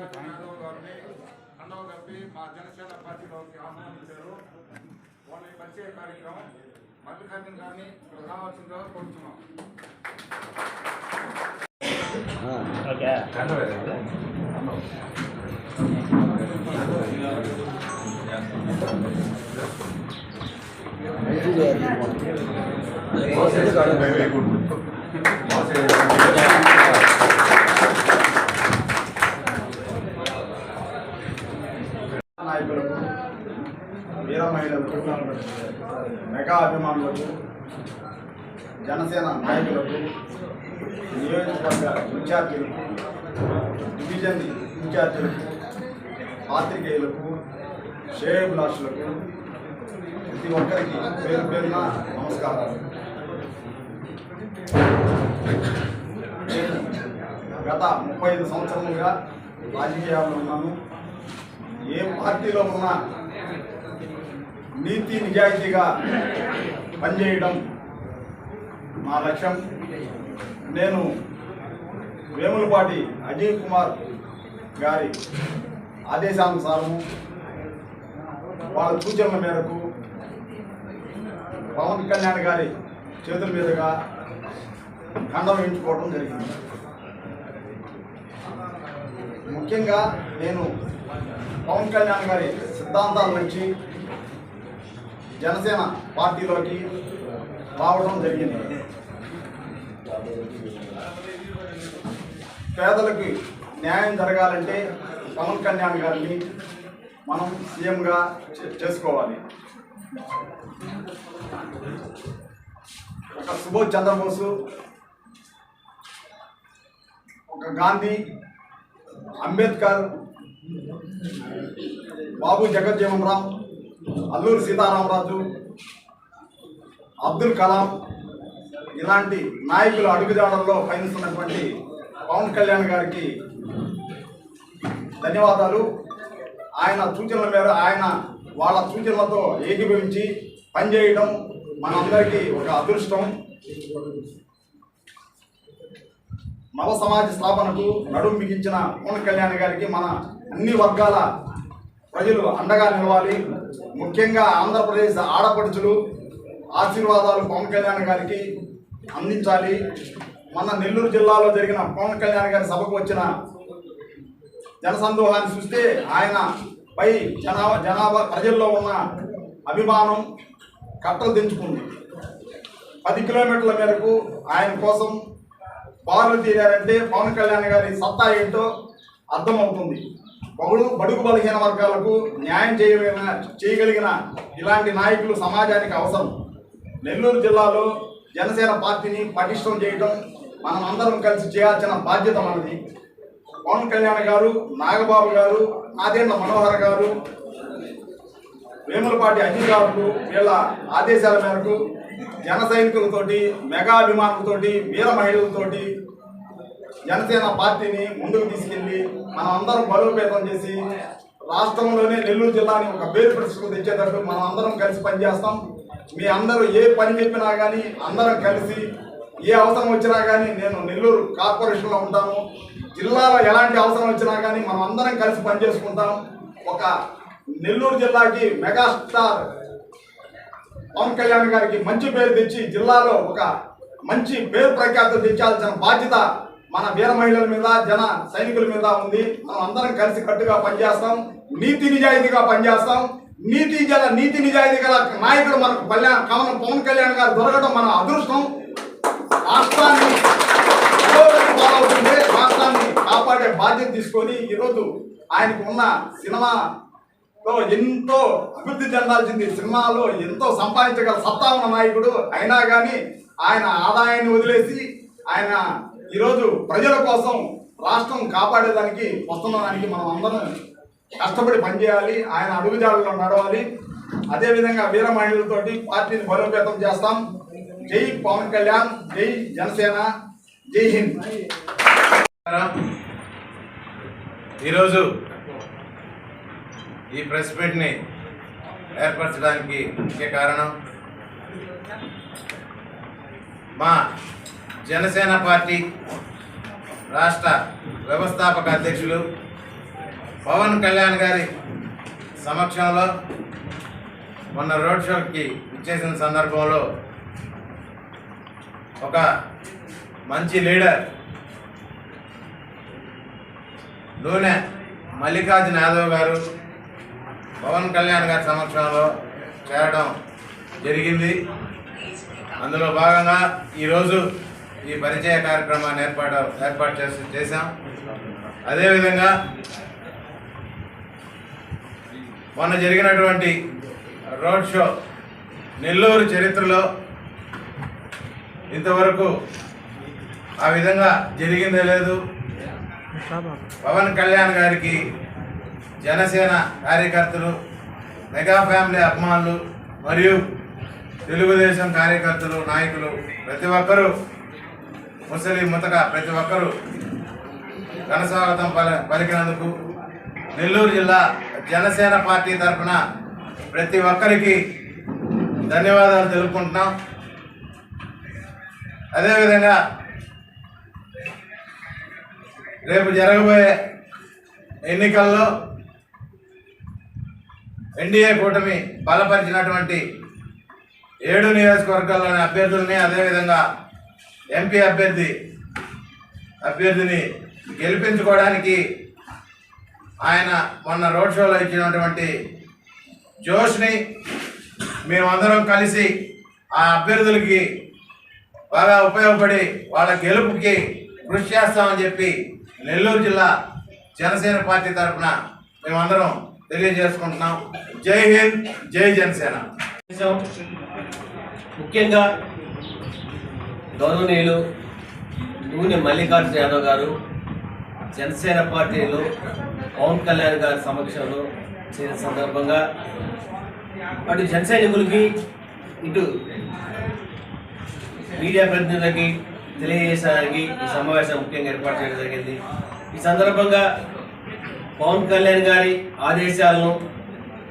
మల్లికార్జున యాదవ్ గారిని కండవ కలిపి మా జనసేన పార్టీలోకి ఆహ్వానించారు వాళ్ళ ఈ పరిచయ కార్యక్రమం మల్లికార్జున గారిని ఇక్కడ రావాల్సిందిగా కోరుతున్నాం నాయకులకు వీర మహిళలకు మెగా అభిమానులకు జనసేన నాయకులకు నియోజకవర్గ ఇన్ఛార్జీలకు డివిజన్ ఇన్ఛార్జీలకు పాత్రికేయులకు శ్రేయభిలాషులకు ప్రతి ఒక్కరికి పేరు పేరున నమస్కారాలు. గత ముప్పై ఐదు సంవత్సరాలుగా రాజకీయాల్లో ఉన్నాను. ఏ పార్టీలో ఉన్నా నీతి నిజాయితీగా పనిచేయడం మా లక్ష్యం. నేను వేములపాటి అజయ్ కుమార్ గారి ఆదేశానుసారము వాళ్ళ సూచనల మేరకు పవన్ కళ్యాణ్ గారి చేతుల మీదుగా ఖండం వేయించుకోవడం జరిగింది. ముఖ్యంగా నేను పవన్ కళ్యాణ్ గారి సిద్ధాంతాల నుంచి జనసేన పార్టీలోకి రావడం జరిగింది. పేదలకు న్యాయం జరగాలంటే పవన్ కళ్యాణ్ గారిని మనం సీఎంగా చే- చేసుకోవాలి. ఒక సుభాష్ చంద్రబోసు ఒక గాంధీ అంబేద్కర్ బాబు జగజ్జీవన్ రామ్ అల్లూరి సీతారామరాజు అబ్దుల్ కలాం ఇలాంటి నాయకులు అడుగుజాడల్లో పయనిస్తున్నటువంటి పవన్ కళ్యాణ్ గారికి ధన్యవాదాలు. ఆయన సూచనల మేర ఆయన వాళ్ళ సూచనలతో ఏకీభవించి పనిచేయడం మనందరికీ ఒక అదృష్టం. నవ సమాజ స్థాపనకు నడుము మిగించిన పవన్ కళ్యాణ్ గారికి మన అన్ని వర్గాల ప్రజలు అండగా నిలవాలి. ముఖ్యంగా ఆంధ్రప్రదేశ్ ఆడపడుచులు ఆశీర్వాదాలు పవన్ కళ్యాణ్ గారికి అందించాలి. మన నెల్లూరు జిల్లాలో జరిగిన పవన్ కళ్యాణ్ గారి సభకు వచ్చిన జనసందోహాన్ని చూస్తే ఆయన పై జనాభా జనాభా ప్రజల్లో ఉన్న అభిమానం కట్టలు తెంచుకుంది. పది కిలోమీటర్ల మేరకు ఆయన కోసం బాలు తీరారంటే పవన్ కళ్యాణ్ గారి సత్తా ఏంటో అర్థమవుతుంది. బడుగు బడుగు బలహీన వర్గాలకు న్యాయం చేయగలిగిన చేయగలిగిన ఇలాంటి నాయకులు సమాజానికి అవసరం. నెల్లూరు జిల్లాలో జనసేన పార్టీని పటిష్టం చేయడం మనం అందరం కలిసి చేయాల్సిన బాధ్యత మనది. పవన్ కళ్యాణ్ గారు నాగబాబు గారు నాదేంద్ర మనోహర్ గారు వేములపాటి అధికారులు వీళ్ళ ఆదేశాల మేరకు జన సైనికులతోటి మెగా అభిమానులతోటి వీర మహిళలతోటి జనసేన పార్టీని ముందుకు తీసుకెళ్ళి మనం అందరం బలోపేతం చేసి రాష్ట్రంలోనే నెల్లూరు జిల్లాని ఒక పేరు ప్రతిష్టకు తెచ్చేటట్టు మనం అందరం కలిసి పనిచేస్తాం. మీ అందరూ ఏ పని చెప్పినా కానీ అందరం కలిసి ఏ అవసరం వచ్చినా కానీ నేను నెల్లూరు కార్పొరేషన్లో ఉంటాను. జిల్లాలో ఎలాంటి అవసరం వచ్చినా కానీ మనం అందరం కలిసి పనిచేసుకుంటాం. ఒక నెల్లూరు జిల్లాకి మెగాస్టార్ పవన్ కళ్యాణ్ గారికి మంచి పేరు తెచ్చి జిల్లాలో ఒక మంచి పేరు ప్రఖ్యాతులు తెచ్చాల్సిన బాధ్యత మన వీర మహిళల మీద జన సైనికుల మీద ఉంది. మనం అందరం కలిసి కట్టుగా పనిచేస్తాం. నీతి నిజాయితీగా పనిచేస్తాం. నీతి జల నీతి నిజాయితీ గల నాయకుడు మనకు కళ్యాణ్ కమలం పవన్ కళ్యాణ్ గారు దొరకడం మన అదృష్టం. రాష్ట్రాన్ని రాష్ట్రాన్ని కాపాడే బాధ్యత తీసుకొని ఈరోజు ఆయనకు ఉన్న సినిమాలో ఎంతో అభివృద్ధి చెందాల్సింది సినిమాలో ఎంతో సంపాదించగల సత్తా ఉన్న నాయకుడు. అయినా కానీ ఆయన ఆదాయాన్ని వదిలేసి ఆయన ఈరోజు ప్రజల కోసం రాష్ట్రం కాపాడేదానికి వస్తున్నదానికి మనం అందరం కష్టపడి పనిచేయాలి. ఆయన అడుగుజాడలో నడవాలి. అదేవిధంగా వీర మహిళలతోటి పార్టీని బలోపేతం చేస్తాం. జై పవన్ కళ్యాణ్ జై జనసేన జై హింద్. ఈరోజు ఈ ప్రెస్ మీట్ని ఏర్పరచడానికి ముఖ్య కారణం మా జనసేన పార్టీ రాష్ట్ర వ్యవస్థాపక అధ్యక్షులు పవన్ కళ్యాణ్ గారి సమక్షంలో మొన్న రోడ్ షోకి ఇచ్చేసిన సందర్భంలో ఒక మంచి లీడర్ నూనె మల్లికార్జున యాదవ్ గారు పవన్ కళ్యాణ్ గారి సమక్షంలో చేరడం జరిగింది. అందులో భాగంగా ఈరోజు ఈ పరిచయ కార్యక్రమాన్ని ఏర్పాటు ఏర్పాటు చేసి చేశాం. అదేవిధంగా మొన్న జరిగినటువంటి రోడ్ షో నెల్లూరు చరిత్రలో ఇంతవరకు ఆ విధంగా జరిగిందే లేదు. పవన్ కళ్యాణ్ గారికి జనసేన కార్యకర్తలు మెగా ఫ్యామిలీ అభిమానులు మరియు తెలుగుదేశం కార్యకర్తలు నాయకులు ప్రతి ఒక్కరూ ముసలి ముతక ప్రతి ఒక్కరూ ఘనస్వాగతం పలి పలికినందుకు నెల్లూరు జిల్లా జనసేన పార్టీ తరఫున ప్రతి ఒక్కరికి ధన్యవాదాలు తెలుపుకుంటున్నాం. అదేవిధంగా రేపు జరగబోయే ఎన్నికల్లో ఎన్డీఏ కూటమి బలపరిచినటువంటి ఏడు నియోజకవర్గాల్లోని అభ్యర్థుల్ని అదేవిధంగా ఎంపీ అభ్యర్థి అభ్యర్థిని గెలిపించుకోవడానికి ఆయన మొన్న రోడ్ షోలో ఇచ్చినటువంటి జోష్ని మేమందరం కలిసి ఆ అభ్యర్థులకి బాగా ఉపయోగపడి వాళ్ళ గెలుపుకి కృషి చేస్తామని చెప్పి నెల్లూరు జిల్లా జనసేన పార్టీ తరఫున మేమందరం తెలియజేసుకుంటున్నాం. జై హింద్ జై జనసేన. ముఖ్యంగా గౌరవనీయులు నూనె మల్లికార్జున యాదవ్ గారు జనసేన పార్టీలో పవన్ కళ్యాణ్ గారి సమక్షంలో చేసిన సందర్భంగా అటు జనసైనికులకి ఇటు మీడియా ప్రతినిధులకి తెలియజేయడానికి ఈ సమావేశం ముఖ్యంగా ఏర్పాటు చేయడం జరిగింది. ఈ సందర్భంగా పవన్ కళ్యాణ్ గారి ఆదేశాలను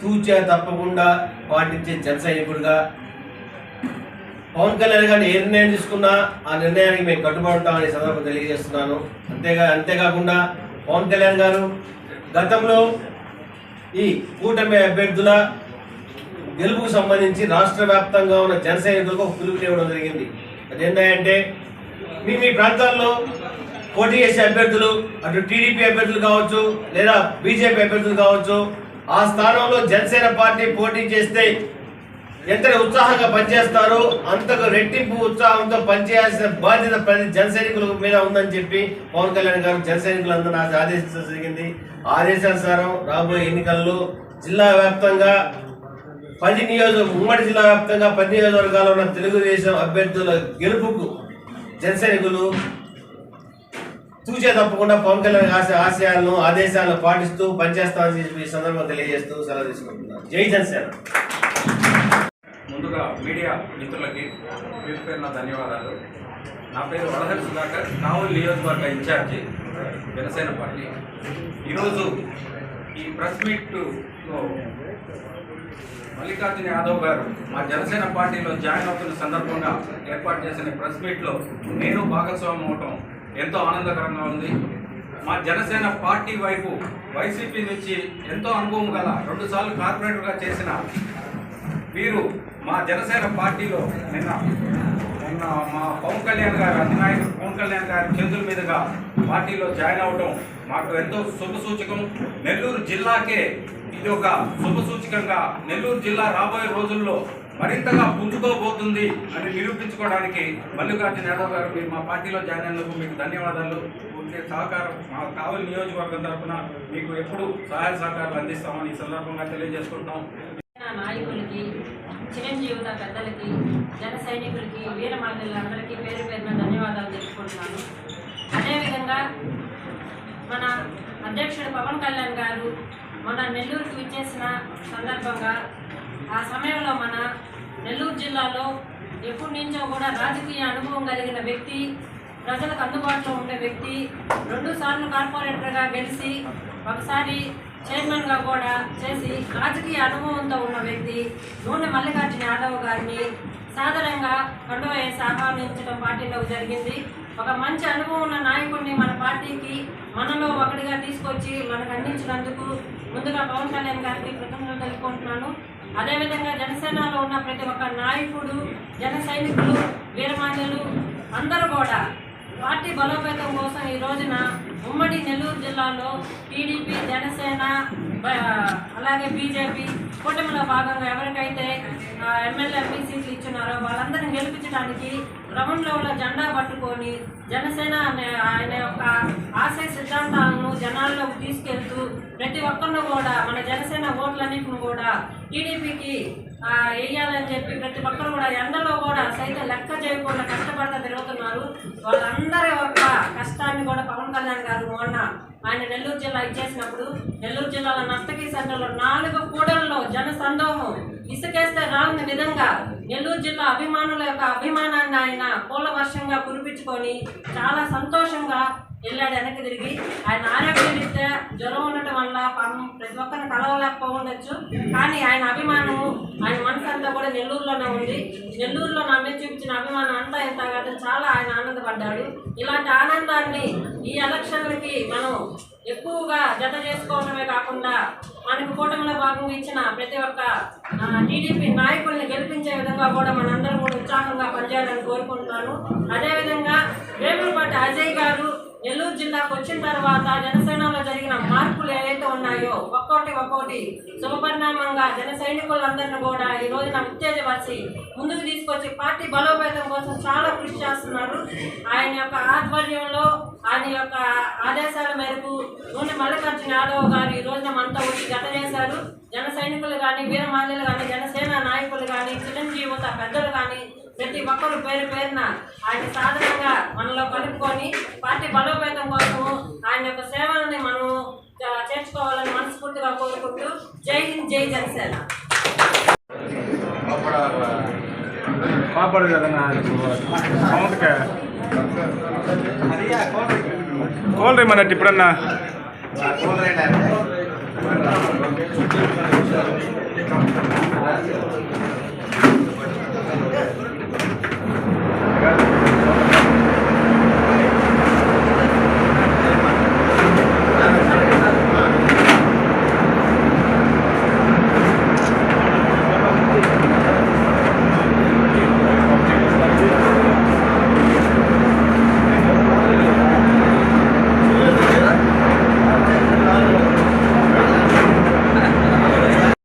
తూచా తప్పకుండా పాటించే జనసైనికుడిగా పవన్ కళ్యాణ్ గారిని ఏ నిర్ణయం తీసుకున్నా ఆ నిర్ణయానికి మేము కట్టుబడి ఉంటామని సందర్భం తెలియజేస్తున్నాను. అంతేగా అంతేకాకుండా పవన్ కళ్యాణ్ గారు గతంలో ఈ కూటమి అభ్యర్థుల గెలుపుకు సంబంధించి రాష్ట్ర వ్యాప్తంగా ఉన్న జనసైనికులకు ఒక పిలుపు ఇవ్వడం జరిగింది. అదేంటంటే మీ మీ ప్రాంతాల్లో పోటీ చేసే అభ్యర్థులు అటు టీడీపీ అభ్యర్థులు కావచ్చు లేదా బీజేపీ అభ్యర్థులు కావచ్చు ఆ స్థానంలో జనసేన పార్టీ పోటీ చేస్తే ఎంత ఉత్సాహంగా పనిచేస్తారో అంతకు రెట్టింపు ఉత్సాహంతో పనిచేయాల్సిన బాధ్యత ప్రతి జనసైనికుల మీద ఉందని చెప్పి పవన్ కళ్యాణ్ గారు జనసైనికులందరూ నాకు ఆదేశించడం జరిగింది. ఆదేశానుసారం రాబోయే ఎన్నికల్లో జిల్లా వ్యాప్తంగా పది నియోజక ఉమ్మడి జిల్లా వ్యాప్తంగా పది నియోజకవర్గాల్లో ఉన్న తెలుగుదేశం అభ్యర్థుల గెలుపుకు జనసైనికులు చూసే తప్పకుండా పవన్ కళ్యాణ్ ఆశ ఆశయాలను ఆదేశాలను పాటిస్తూ పనిచేస్తామని చెప్పి సందర్భంగా తెలియజేస్తూ సెలవు తీసుకుంటున్నాను. జై జనసేన. మీడియా మిత్రులకి పేరు పేరున ధన్యవాదాలు. నా పేరు వడహరి సుధాకర్ కావులు నియోజకవర్గ ఇన్ఛార్జి జనసేన పార్టీ. ఈరోజు ఈ ప్రెస్ మీట్లో మల్లికార్జున యాదవ్ గారు మా జనసేన పార్టీలో జాయిన్ అవుతున్న సందర్భంగా ఏర్పాటు చేసిన ప్రెస్ మీట్లో నేను భాగస్వామ్యం అవటం ఎంతో ఆనందకరంగా ఉంది. మా జనసేన పార్టీ వైపు వైసీపీ నుంచి ఎంతో అనుభవం గల రెండుసార్లు కార్పొరేటర్గా చేసిన వీరు మా జనసేన పార్టీలో నిన్న నిన్న మా పవన్ కళ్యాణ్ గారు అధినాయకుడు పవన్ కళ్యాణ్ గారి చేతుల మీదుగా పార్టీలో జాయిన్ అవడం మాకు ఎంతో శుభసూచకం నెల్లూరు జిల్లాకే ఇది ఒక శుభసూచకంగా నెల్లూరు జిల్లా రాబోయే రోజుల్లో మరింతగా పుంజుకోబోతుంది అని నిరూపించుకోవడానికి మల్లికార్జున యాదవ్ గారు మీరు మా పార్టీలో జాయిన్ అయినందుకు మీకు ధన్యవాదాలు. ఉండే సహకారం మా కావలి నియోజకవర్గం తరఫున మీకు ఎప్పుడు సహాయ సహకారాలు అందిస్తామని ఈ సందర్భంగా తెలియజేసుకుంటున్నాం. నాయకులకి చిరంజీవుల పెద్దలకి జన సైనికులకి వీర మహిళలందరికీ పేరు పేరున ధన్యవాదాలు తెలుపుకుంటున్నాను. అదేవిధంగా మన అధ్యక్షుడు పవన్ కళ్యాణ్ గారు మన నెల్లూరుకు ఇచ్చేసిన సందర్భంగా ఆ సమయంలో మన నెల్లూరు జిల్లాలో ఎప్పటి నుంచో కూడా రాజకీయ అనుభవం కలిగిన వ్యక్తి ప్రజలకు అందుబాటులో ఉండే వ్యక్తి రెండు సార్లు కార్పొరేటర్గా గెలిచి ఒకసారి చైర్మన్గా కూడా చేసి రాజకీయ అనుభవంతో ఉన్న వ్యక్తి నూనె మల్లికార్జున యాదవ్ గారిని సాధారణంగా కండువ వేసి ఆహ్వానించడం పార్టీలోకి జరిగింది. ఒక మంచి అనుభవం ఉన్న నాయకుడిని మన పార్టీకి మనలో ఒకటిగా తీసుకొచ్చి మనకు అందించినందుకు ముందుగా పవన్ కళ్యాణ్ గారికి కృతజ్ఞతలు తెలుపుకుంటున్నాను. అదేవిధంగా జనసేనలో ఉన్న ప్రతి ఒక్క నాయకుడు జన సైనికులు వీరమాన్యులు అందరూ కూడా పార్టీ బలోపేతం కోసం ఈ రోజున ఉమ్మడి నెల్లూరు జిల్లాలో టీడీపీ జనసేన అలాగే బీజేపీ కూటమిలో భాగంగా ఎవరికైతే ఎమ్మెల్యే ఎంపీ సీట్లు ఇచ్చున్నారో వాళ్ళందరిని గెలిపించడానికి గ్రౌండ్ లెవెల్లో జెండా పట్టుకొని జనసేన అనే ఆయన యొక్క ఆశయ సిద్ధాంతాలను జనాల్లోకి తీసుకెళ్తూ ప్రతి ఒక్కరిని కూడా మన జనసేన ఓట్లన్నింటిని కూడా టీడీపీకి వేయాలని చెప్పి ప్రతి ఒక్కరు కూడా ఎండలో కూడా సైతం లెక్క చేయకుండా కష్టపడతా తిరుగుతున్నారు. వాళ్ళందరి యొక్క కష్టాన్ని కూడా పవన్ కళ్యాణ్ గారు మొన్న ఆయన నెల్లూరు జిల్లా ఇచ్చేసినప్పుడు నెల్లూరు జిల్లాలో నర్తకి సెంటర్లో నాలుగు కూడల్లో జన సందోహం ఇసుకేస్తే రాని విధంగా నెల్లూరు జిల్లా అభిమానుల యొక్క అభిమానాన్ని ఆయన పూల వర్షంగా కురిపించుకొని చాలా సంతోషంగా వెళ్ళాడు వెనక్కి తిరిగి ఆయన ఆరోగ్యరీత్యా జ్వరం ఉండటం వల్ల పాపం ప్రతి ఒక్కరిని కలవలేకపోవచ్చు కానీ ఆయన అభిమానము ఆయన మనసు అంతా కూడా నెల్లూరులోనే ఉంది. నెల్లూరులో నా మీద చూపించిన అభిమానం అంతా ఎంత కాదు చాలా ఆయన ఆనందపడ్డాడు. ఇలాంటి ఆనందాన్ని ఈ ఎలక్షన్లకి మనం ఎక్కువగా జత చేసుకోవడమే కాకుండా మనకు కూటమిలో భాగంగా ఇచ్చిన ప్రతి ఒక్క టీడీపీ నాయకుల్ని గెలిపించే విధంగా కూడా మనందరం కూడా ఉత్సాహంగా పనిచేయాలని కోరుకుంటున్నాను. అదేవిధంగా వేములపాటి అజయ్ గారు నెల్లూరు జిల్లాకు వచ్చిన తర్వాత జనసేనలో జరిగిన మార్పులు ఏవైతే ఉన్నాయో ఒక్కోటి ఒక్కోటి శుభపరిణామంగా జన సైనికులందరినీ కూడా ఈ రోజున ఉత్తేజపరిచి ముందుకు తీసుకొచ్చి పార్టీ బలోపేతం కోసం చాలా కృషి చేస్తున్నారు. ఆయన యొక్క ఆధ్వర్యంలో ఆయన యొక్క ఆదేశాల మేరకు నూనె మల్లికార్జున యాదవ్ గారు ఈ రోజున మనతో వచ్చి జత చేశారు. జన సైనికులు కానీ వీరమాల్యులు కానీ జనసేన నాయకులు కానీ చిరంజీవత పెద్దలు కానీ ప్రతి ఒక్కరు పేరు పేరున ఆయన సాధనంగా మనలో కలుపుకొని పార్టీ బలోపేతం కోసం ఆయన యొక్క సేవలని మనము చేర్చుకోవాలని మనస్ఫూర్తిగా కోరుకుంటూ జై హింద్ జై జనసేన. మాట్లాడు కదన్నా కోల్ ఇప్పుడన్నా? కోల్